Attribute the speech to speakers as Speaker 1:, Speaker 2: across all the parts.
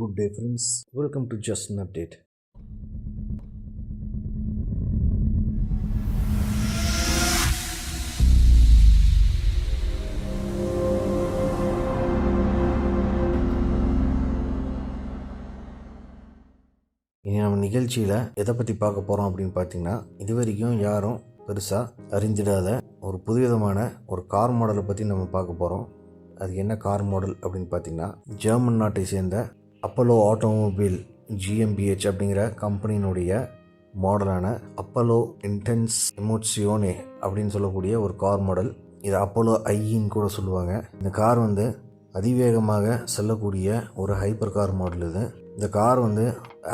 Speaker 1: Good day friends welcome to just an update இனி நம்ம நிகழ்ச்சியில் எதை பற்றி பார்க்க போகிறோம் அப்படின்னு பார்த்தீங்கன்னா இது வரைக்கும் யாரும் பெருசாக அறிந்திடாத ஒரு புதுவிதமான ஒரு கார் மாடலை பற்றி நம்ம பார்க்க போகிறோம் அது என்ன கார் மாடல் அப்படின்னு பார்த்தீங்கன்னா ஜெர்மன் நாட்டை சேர்ந்த அப்பலோ ஆட்டோமொபைல் ஜிஎம்பிஹெச் அப்படிங்கிற கம்பெனியினுடைய மாடலான அப்பலோ இன்டென்ஸ் எமோட்சியோனே அப்படின்னு சொல்லக்கூடிய ஒரு கார் மாடல் இது அப்போலோ ஐன்னு கூட சொல்லுவாங்க. இந்த கார் வந்து அதிவேகமாக செல்லக்கூடிய ஒரு ஹைப்பர் கார் மாடல் இது. இந்த கார் வந்து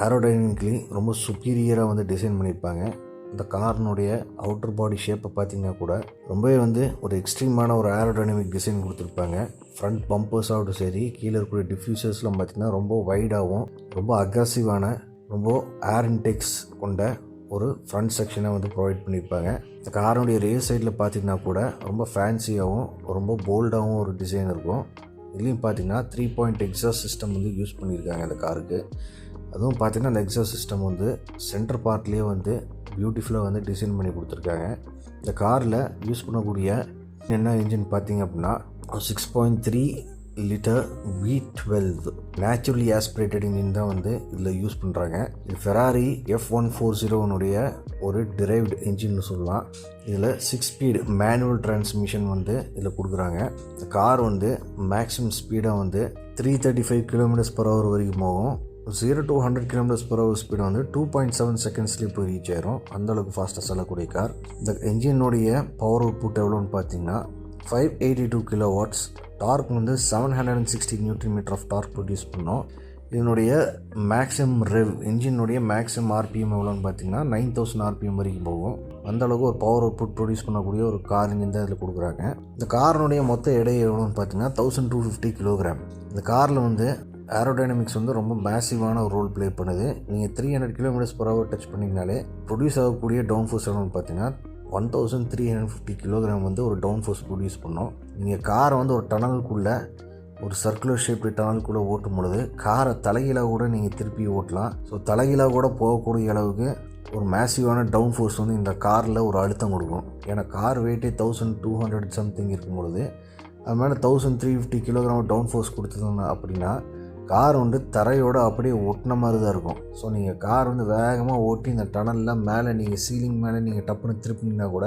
Speaker 1: ஏரோடைனமிக்லி ரொம்ப சுப்பீரியராக வந்து டிசைன் பண்ணியிருப்பாங்க. இந்த காரினுடைய அவுட்டர் பாடி ஷேப்பை பார்த்தீங்கன்னா கூட ரொம்பவே வந்து ஒரு எக்ஸ்ட்ரீமான ஒரு ஏரோடைனமிக் டிசைன் கொடுத்துருப்பாங்க. ஃப்ரண்ட் பம்பர்ஸ் ஆகட்டும் சரி கீழே இருக்கக்கூடிய டிஃப்யூசர்ஸ்லாம் பார்த்திங்கன்னா ரொம்ப வைடாகவும் ரொம்ப அக்ரஸிவான ரொம்ப ஏர் இன்டெக்ஸ் கொண்ட ஒரு ஃப்ரண்ட் செக்ஷனை வந்து ப்ரொவைட் பண்ணியிருப்பாங்க. இந்த காரனுடைய ரேஸ் சைடில் பார்த்தீங்கன்னா கூட ரொம்ப ஃபேன்சியாகவும் ரொம்ப போல்டாகவும் ஒரு டிசைன் இருக்கும். இதுலேயும் பார்த்தீங்கன்னா த்ரீ பாயிண்ட் எக்ஸாஸ் சிஸ்டம் வந்து யூஸ் பண்ணியிருக்காங்க இந்த காருக்கு. அதுவும் பார்த்தீங்கன்னா அந்த எக்ஸாஸ்ட் சிஸ்டம் வந்து சென்டர் பார்ட்லேயே வந்து பியூட்டிஃபுல்லாக வந்து டிசைன் பண்ணி கொடுத்துருக்காங்க. இந்த காரில் யூஸ் பண்ணக்கூடிய என்ன இன்ஜின் பார்த்தீங்க அப்படின்னா six point three litre V twelve naturally aspirated engine தான் வந்து இதில் யூஸ் பண்ணுறாங்க இது ஃபெராரி எஃப் ஒன் ஃபோர் ஜீரோனுடைய ஒரு டிரைவ்டு இன்ஜின்னு சொல்லலாம். இதில் சிக்ஸ் ஸ்பீடு மேனுவல் டிரான்ஸ்மிஷன் வந்து இதில் கொடுக்குறாங்க. இந்த கார் வந்து மேக்ஸிமம் ஸ்பீடாக வந்து three thirty five kilometres per hour வரைக்கும் போகும். Zero to hundred kilometres per hour speed வந்து டூ பாயிண்ட் செவன் செகண்ட்ஸ்லேயே போய் ரீச் ஆயிரும். அந்தளவுக்கு ஃபாஸ்ட்டாக செல்லக்கூடிய கார் இந்த என்ஜினுடைய பவர் அவுட்புட் எவ்வளோன்னு பார்த்தீங்கன்னா five eighty two kilowatts torque வந்து seven hundred and sixty newton metre of torque produce பண்ணோம் இதனுடைய மேக்ஸிமம் ரெவ் இன்ஜினுடைய மேக்ஸிமம் ஆர்பிஎம் எவ்வளோன்னு பார்த்தீங்கன்னா நைன் தௌசண்ட் ஆர்பிஎம் வரைக்கும் போகும். அந்த அளவுக்கு ஒரு பவர் அவுட்புட் ப்ரொடியூஸ் பண்ணக்கூடிய ஒரு கார் இன்ஜின் தான் இதில் கொடுக்குறாங்க. இந்த காரினுடைய மொத்த எடை எவ்வளோன்னு பார்த்தீங்கன்னா தௌசண்ட் டூ ஃபிஃப்டி கிலோகிராம் இந்த காரில் வந்து ஏரோடைனமிக்ஸ் வந்து ரொம்ப மேசிவான ஒரு ரோல் ப்ளே பண்ணுது. நீங்கள் three hundred kilometres per hour touch பண்ணிங்கனாலே ப்ரொடியூஸ் ஆகக்கூடிய டவுன் ஃபோர்ஸ் எவ்வளோன்னு பார்த்தீங்கன்னா one thousand three hundred fifty kilogram வந்து ஒரு டவுன் ஃபோர்ஸ் ப்ரொடியூஸ் பண்ணோம் நீங்கள் காரை வந்து ஒரு டனலுக்குள்ளே ஒரு சர்க்குலர் ஷேப்டு டனலுக்குள்ளே ஓட்டும் பொழுது காரை தலைகீழாக கூட நீங்கள் திருப்பி ஓட்டலாம். ஸோ தலைகீழாக கூட போகக்கூடிய அளவுக்கு ஒரு மேசிவான டவுன் ஃபோர்ஸ் வந்து இந்த காரில் ஒரு அழுத்தம் கொடுக்கும். ஏன்னா கார் வெயிட்டே தௌசண்ட் டூ ஹண்ட்ரட் சம்திங் இருக்கும் பொழுது அது மேலே thousand three fifty kilogram down force கொடுத்ததுன்னா அப்படின்னா கார் வந்து தரையோடு அப்படியே ஒட்டின மாதிரி தான் இருக்கும். ஸோ நீங்கள் கார் வந்து வேகமாக ஓட்டி இந்த டனலில் மேலே நீங்கள் சீலிங் மேலே நீங்கள் டப்புன்னு திருப்பினீங்கன்னா கூட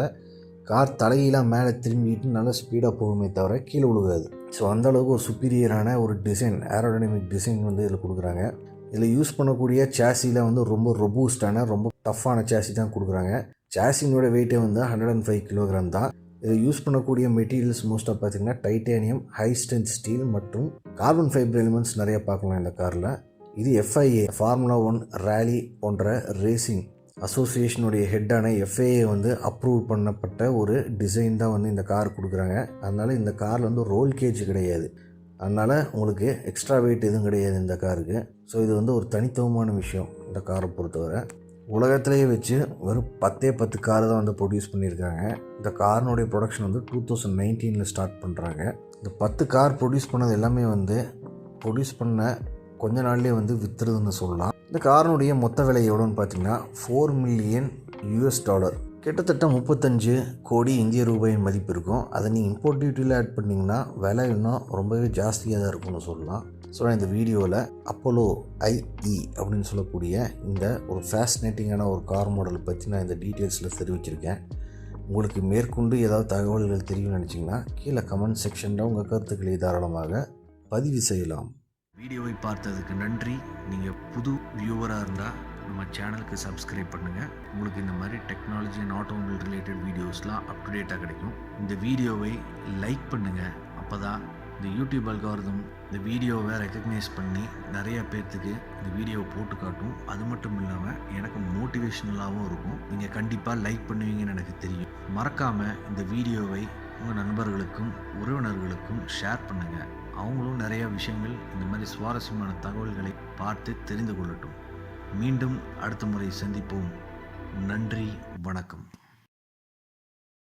Speaker 1: கார் தலையெல்லாம் மேலே திரும்பிட்டு நல்லா ஸ்பீடாக போகுமே தவிர கீழே விழுகாது. ஸோ அந்தளவுக்கு ஒரு சுப்பீரியரான ஒரு டிசைன் ஏரோடைனமிக் டிசைன் வந்து இதில் கொடுக்குறாங்க. இதில் யூஸ் பண்ணக்கூடிய சேசியில் வந்து ரொம்ப ரொபூஸ்டான ரொம்ப டஃப்பான சேசி தான் கொடுக்குறாங்க. சேசினோட வெயிட்டே வந்து ஹண்ட்ரட் அண்ட் ஃபைவ் கிலோகிராம் தான். இதை யூஸ் பண்ணக்கூடிய மெட்டீரியல்ஸ் மோஸ்ட்டாக பார்த்தீங்கன்னா டைட்டேனியம் ஹை ஸ்ட்ரென்த் ஸ்டீல் மற்றும் கார்பன் ஃபைபர் எலிமெண்ட்ஸ் நிறைய பார்க்கலாம் இந்த காரில். இது எஃப்ஐஏ ஃபார்முலா ஒன் ரேலி போன்ற ரேசிங் அசோசியேஷனுடைய ஹெட்டான எஃப்ஏஏ வந்து அப்ரூவ் பண்ணப்பட்ட ஒரு டிசைன் தான் வந்து இந்த கார் கொடுக்குறாங்க. அதனால் இந்த காரில் வந்து ரோல் கேஜ் கிடையாது. அதனால் உங்களுக்கு எக்ஸ்ட்ரா வெயிட் எதுவும் கிடையாது இந்த காருக்கு ஸோ இது வந்து ஒரு தனித்துவமான விஷயம் இந்த காரை பொறுத்தவரை. உலகத்திலேயே வச்சு வெறும் பத்தே பத்து கார் தான் வந்து ப்ரொடியூஸ் பண்ணியிருக்காங்க. இந்த காரினுடைய ப்ரொடக்ஷன் வந்து டூ தௌசண்ட் நைன்டீனில் ஸ்டார்ட் பண்ணுறாங்க இந்த பத்து கார் ப்ரொடியூஸ் பண்ணது எல்லாமே வந்து ப்ரொடியூஸ் பண்ண கொஞ்ச நாள்லேயே வந்து விற்றுறதுன்னு சொல்லலாம். இந்த காரினுடைய மொத்த விலை எவ்வளோன்னு பார்த்தீங்கன்னா ஃபோர் மில்லியன் யூஎஸ் டாலர் கிட்டத்தட்ட முப்பத்தஞ்சு கோடி இந்திய ரூபாயின் மதிப்பு இருக்கும். அதை நீங்கள் இம்போர்ட் டியூட்டியில் ஆட் பண்ணிங்கன்னா விலை இன்னும் ரொம்பவே ஜாஸ்தியாக தான் இருக்கும்னு சொல்லலாம். ஸோ நான் இந்த வீடியோவில் அப்போலோ ஐஇ அப்படின்னு சொல்லக்கூடிய இந்த ஒரு ஃபேஸ்னேட்டிங்கான ஒரு கார் மாடலை பற்றி நான் இந்த டீட்டெயில்ஸில் தெரிவிச்சிருக்கேன். உங்களுக்கு மேற்கொண்டு ஏதாவது தகவல்கள் தெரியும்னு நினச்சிங்கன்னா கீழே கமெண்ட் செக்ஷனில் உங்கள் கருத்துக்களை தாராளமாக பதிவு செய்யலாம்.
Speaker 2: வீடியோவை பார்த்ததுக்கு நன்றி. நீங்கள் புது வியூவராக இருந்தால் நம்ம சேனலுக்கு சப்ஸ்கிரைப் பண்ணுங்கள் உங்களுக்கு இந்த மாதிரி டெக்னாலஜி அண்ட் ஆட்டோமொபைல் ரிலேட்டட் வீடியோஸ்லாம் அப் டு டேட்டாக கிடைக்கும். இந்த வீடியோவை லைக் பண்ணுங்கள் அப்போ தான் இந்த யூடியூப் அல்காரதம் இந்த வீடியோவை ரெக்கக்னைஸ் பண்ணி நிறைய பேர்த்துக்கு இந்த வீடியோவை போட்டு காட்டும். அது மட்டும் இல்லாமல் எனக்கு மோட்டிவேஷ்னலாகவும் இருக்கும். நீங்கள் கண்டிப்பாக லைக் பண்ணுவீங்கன்னு எனக்கு தெரியும். மறக்காமல் இந்த வீடியோவை உங்கள் நண்பர்களுக்கும் உறவினர்களுக்கும் ஷேர் பண்ணுங்கள் அவங்களும் நிறையா விஷயங்கள் இந்த மாதிரி சுவாரஸ்யமான தகவல்களை பார்த்து தெரிந்து கொள்ளட்டும். மீண்டும் அடுத்த முறை சந்திப்போம். நன்றி வணக்கம்.